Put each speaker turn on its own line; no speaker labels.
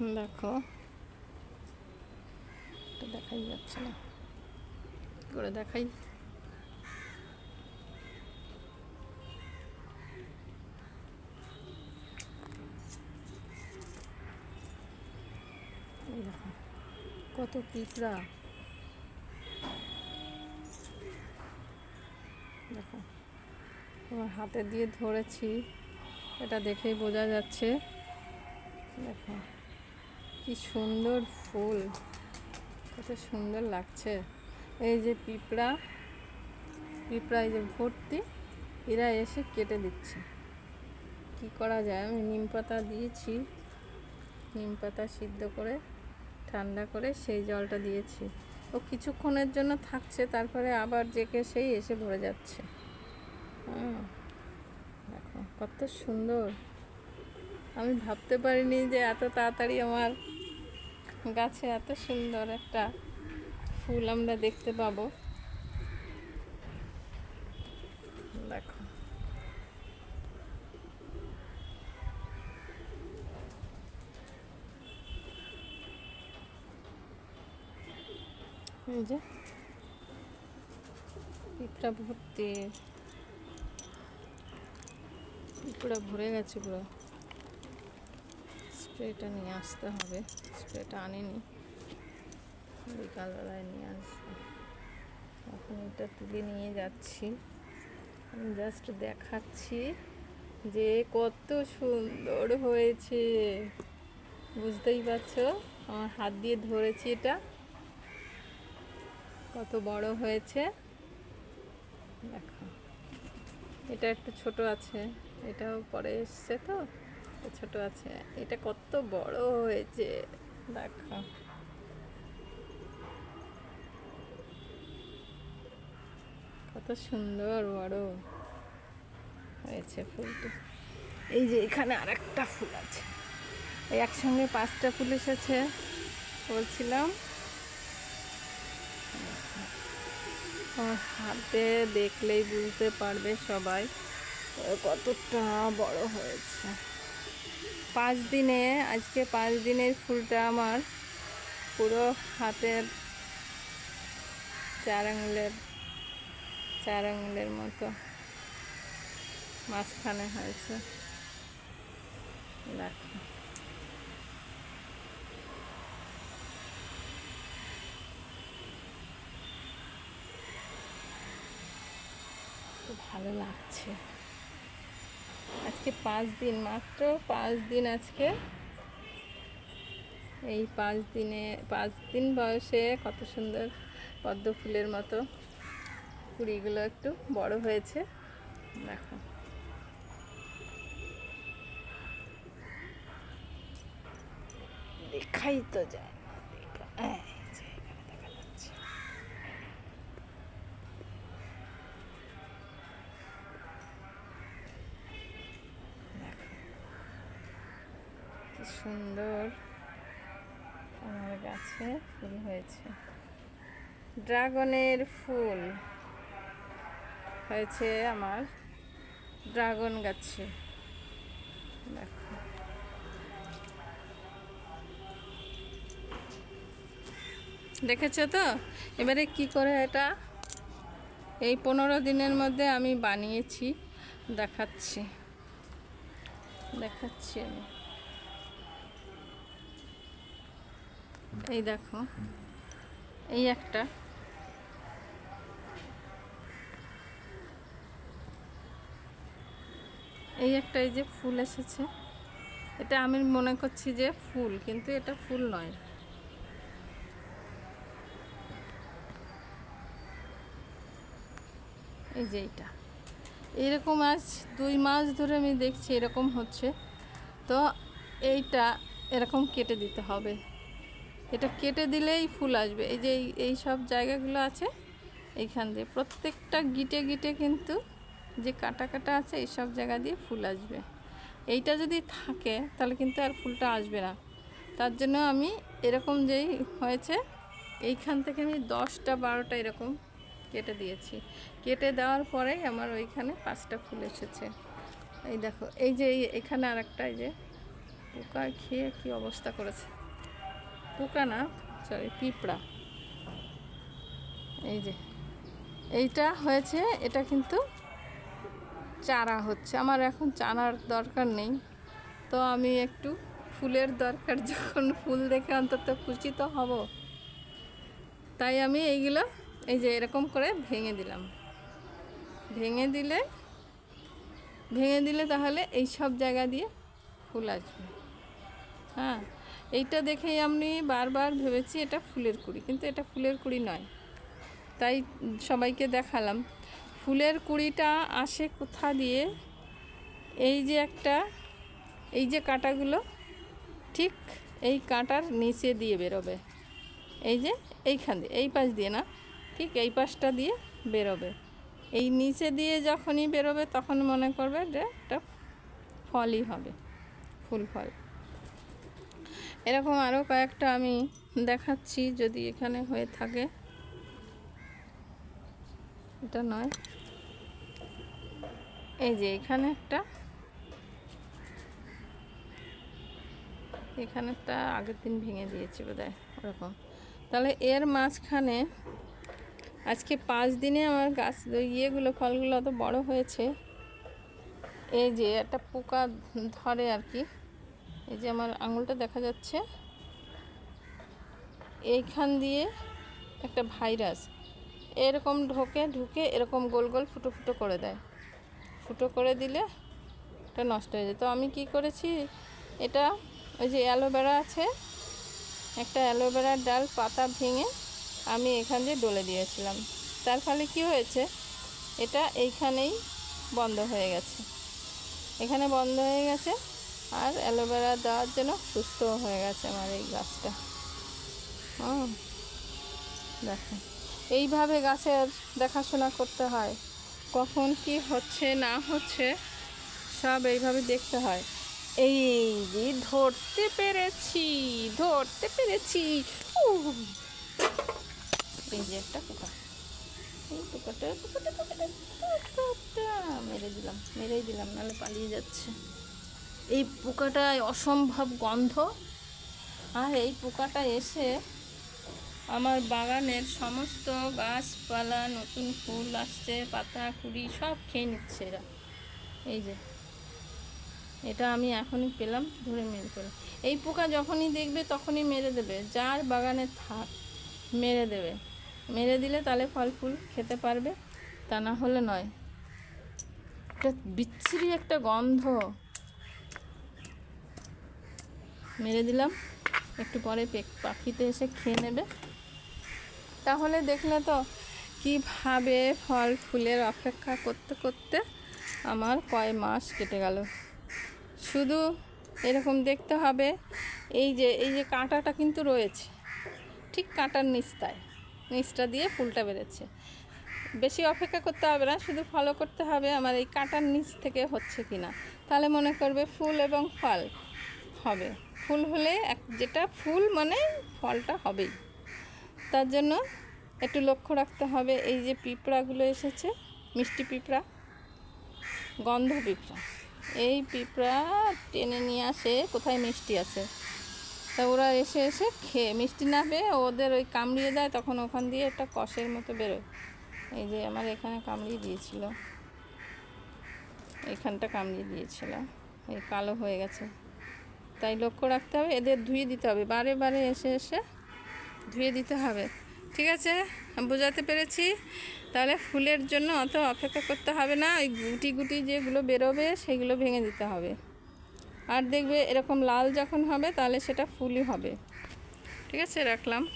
দেখো। দেখাই যাচ্ছে না। করে দেখাই? দেখো, কত পিঁপড়া। দেখো আমার হাতে দিয়ে ধরেছি। এটা দেখেই বোঝা যাচ্ছে। দেখো। কি সুন্দর ফুল। কত সুন্দর লাগছে। এই যে পিঁপড়া পিঁপড়া এই যে ভর্তি, এরা এসে কেটে দিচ্ছে। কি করা যায়? আমি নিম পাতা দিয়েছি। নিম পাতা সিদ্ধ করে, ঠান্ডা করে সেই জলটা দিয়েছি। ও কিছুক্ষণের জন্য থাকছে, তারপরে আবার জেকে সেই এসে ভরে যাচ্ছে। হ্যাঁ দেখো কত সুন্দর। আমি ভাবতে পারিনি যে এত তাড়াতাড়ি আমার গাছে এত সুন্দর একটা ফুল আমরা দেখতে পাবো। দেখো। এই যে। পিঁপড়া ভর্তি। পিঁপড়া ভরে গেছে পুরো। স্প্রেটা নিয়ে আসতে হবে। স্প্রেটা আনিনি। বিকালবেলায় নিয়ে আসব। এখন এটা তুলে নিয়ে যাচ্ছি। আমি জাস্ট দেখাচ্ছি যে কত সুন্দর হয়েছে। বুঝতেই পারছ? আমার হাত দিয়ে ধরেছি এটা। কত বড় হয়েছে। দেখো। এটা একটু ছোট আছে। এটাও পরে এসছে তো। ছোট আছে। এটা কত বড় হয়েছে? দেখো। কত সুন্দর, বড় হয়েছে ফুলটা। এই যে এখানে আর একটা ফুল আছে। একসঙ্গে পাঁচটা ফুল এসেছে, বলছিলাম। হাতে দেখলেই বুঝতে পারবে সবাই, কতটা বড় হয়েছে। পাঁচ দিনে, আজকে পাঁচ দিনের ফুলটা আমার পুরো হাতের চার আঙুলের চার আঙুলের মতো মাঝখানে হয়েছে। ভালো লাগছে। আজকে পাঁচ দিন, মাত্র পাঁচ দিন আজকে। এই পাঁচ দিনে, পাঁচ দিন বয়সে কত সুন্দর পদ্ম ফুলের মতো কুড়িগুলো একটু বড় হয়েছে। দেখো। দেখাই তো যায় না দেখা এই যে এখানে দেখা যাচ্ছে দেখো কি সুন্দর। আমার গাছে ফুল হয়েছে। ড্রাগনের ফুল হয়েছে আমার ড্রাগন গাছে। দেখো। দেখেছ তো? এবারে কি করে এটা? এই পনেরো দিনের মধ্যে আমি বানিয়েছি। দেখাচ্ছি। দেখাচ্ছি আমি। এই দেখো। এই একটা। এই একটা এই যে ফুল এসেছে। এটা আমি মনে করছি যে ফুল, কিন্তু এটা ফুল নয়। এই যে এইটা। এরকম আজ দুই মাস ধরে আমি দেখছি এরকম হচ্ছে। তো এইটা এরকম কেটে দিতে হবে। এটা কেটে দিলেই ফুল আসবে। এই যে এই- সব জায়গাগুলো আছে, এইখান দিয়ে প্রত্যেকটা গিটে গিটে কিন্তু যে কাটা কাটা আছে, এই সব জায়গা দিয়ে ফুল আসবে। এইটা যদি থাকে, তাহলে কিন্তু আর ফুলটা আসবে না। তার জন্য আমি এরকম যেই হয়েছে, এইখান থেকে আমি দশটা বারোটা এরকম কেটে দিয়েছি। কেটে দেওয়ার পরেই আমার ওইখানে পাঁচটা ফুল এসেছে। এই দেখো, এই যে এখানে আর একটা এই যে পোকা খেয়ে কি অবস্থা করেছে। পোকা না সরি পিঁপড়া। এই যে, এইটা হয়েছে, এটা কিন্তু চারা হচ্ছে। আমার এখন চারার দরকার নেই। তো আমি একটু ফুলের দরকার, যখন ফুল দেখে অন্তত খুশি তো হব। তাই আমি এইগুলো, এই যে এরকম করে ভেঙে দিলাম। ভেঙে দিলে ভেঙে দিলে তাহলে এই সব জায়গা দিয়ে ফুল আসবে। হ্যাঁ? এইটা দেখেই আমি বারবার ভেবেছি এটা ফুলের কুড়ি, কিন্তু এটা ফুলের কুড়ি নয়। তাই সবাইকে দেখালাম। ফুলের কুড়িটা আসে কোথা দিয়ে? এই যে একটা, এই যে কাঁটাগুলো, ঠিক এই কাঁটার নিচে দিয়ে বেরোবে। এই যে এইখান দিয়ে, এই পাশ দিয়ে না, ঠিক এই পাশটা দিয়ে বেরোবে। এই নিচে দিয়ে যখনই বেরোবে তখন মনে করবে যে এটা ফলই হবে, ফুল ফল। এরকম আরও কয়েকটা আমি দেখাচ্ছি যদি এখানে হয়ে থাকে। এটা নয়। এই যে এখানে একটা। এখানে একটা আগের দিন ভেঙে দিয়েছি বোধহয়, ওরকম। তাহলে এর মাঝখানে আজকে পাঁচ দিনে আমার গাছ ইয়েগুলো, ফলগুলো অত বড় হয়েছে। এই যে একটা পোকা ধরে আর কি। এই যে আমার আঙুলটা দেখা যাচ্ছে। এইখান দিয়ে একটা ভাইরাস এরকম ঢোকে, ঢুকে এরকম গোল গোল ফুটো ফুটো করে দেয়। ফুটো করে দিলে এটা নষ্ট হয়ে যায়। তো আমি কি করেছি? এটা ওই যে অ্যালোভেরা আছে, একটা অ্যালোভেরার ডাল পাতা ভেঙে আমি এখান দিয়ে ডলে দিয়েছিলাম। তার ফলে কি হয়েছে? এটা এইখানেই বন্ধ হয়ে গেছে। এখানে বন্ধ হয়ে গেছে। আর অ্যালোভেরা দেওয়ার জন্য সুস্থ হয়ে গেছে আমার এই গাছটা। হুম দেখো। এইভাবে গাছের দেখাশোনা করতে হয়। কখন কি হচ্ছে, না হচ্ছে, সব এইভাবে দেখতে হয়। এই যে ধরতে পেরেছি ধরতে পেরেছি। এই যে একটা এই মেরে দিলাম, মেরেই দিলাম, নাহলে পালিয়ে যাচ্ছে। এই পোকাটায় অসম্ভব গন্ধ। আর এই পোকাটা এসে আমার বাগানের সমস্ত গাছপালা, নতুন ফুল আসছে, পাতা, কুড়ি সব খেয়ে নিচ্ছে এরা। এই যে, এটা আমি এখনই পেলাম, ধরে মেরে পেলাম এই পোকা যখনই দেখবে তখনই মেরে দেবে, যার বাগানে থাক, মেরে দেবে। মেরে দিলে তাহলে ফল ফুল খেতে পারবে, তা না হলে নয়। একটা বিচ্ছিরি একটা গন্ধ। মেরে দিলাম। একটু পরে পাখিতে এসে খেয়ে নেবে। তাহলে দেখলে তো কীভাবে ফল ফুলের অপেক্ষা করতে করতে আমার কয় মাস কেটে গেল। শুধু এরকম দেখতে হবে, এই যে এই যে কাঁটাটা কিন্তু রয়েছে। ঠিক কাঁটার নিচটায়, নিচটা দিয়ে ফুলটা বেরোচ্ছে। বেশি অপেক্ষা করতে হবে না, শুধু ফলো করতে হবে আমার এই কাঁটার নিচ থেকে হচ্ছে কি না তাহলে মনে করবে ফুল এবং ফল। হবে। ফুল হলে এক, যেটা ফুল মানে ফলটা হবেই। তার জন্য একটু লক্ষ্য রাখতে হবে, এই যে পিঁপড়াগুলো এসেছে, মিষ্টি পিঁপড়া, গন্ধ পিঁপড়া। এই পিঁপড়া টেনে নিয়ে আসে, কোথায় মিষ্টি আছে? তা ওরা এসে এসে খেয়ে, মিষ্টি না পেয়ে ওদের ওই কামড়িয়ে দেয়, তখন ওখান দিয়ে একটা কষের মতো বেরোয়। এই যে আমার এখানে কামড়িয়ে দিয়েছিল। এইখানটা কামড়িয়ে দিয়েছিল। এই কালো হয়ে গেছে। তাই লক্ষ্য রাখতে হবে। এদের ধুয়ে দিতে হবে। বারে বারে এসে এসে ধুয়ে দিতে হবে। ঠিক আছে? বোঝাতে পেরেছি। তাহলে ফুলের জন্য অত অপেক্ষা করতে হবে না। ওই গুটি গুটি যেগুলো বেরোবে, সেগুলো ভেঙে দিতে হবে। আর দেখবে এরকম লাল যখন হবে, তাহলে সেটা ফুলই হবে। ঠিক আছে? রাখলাম।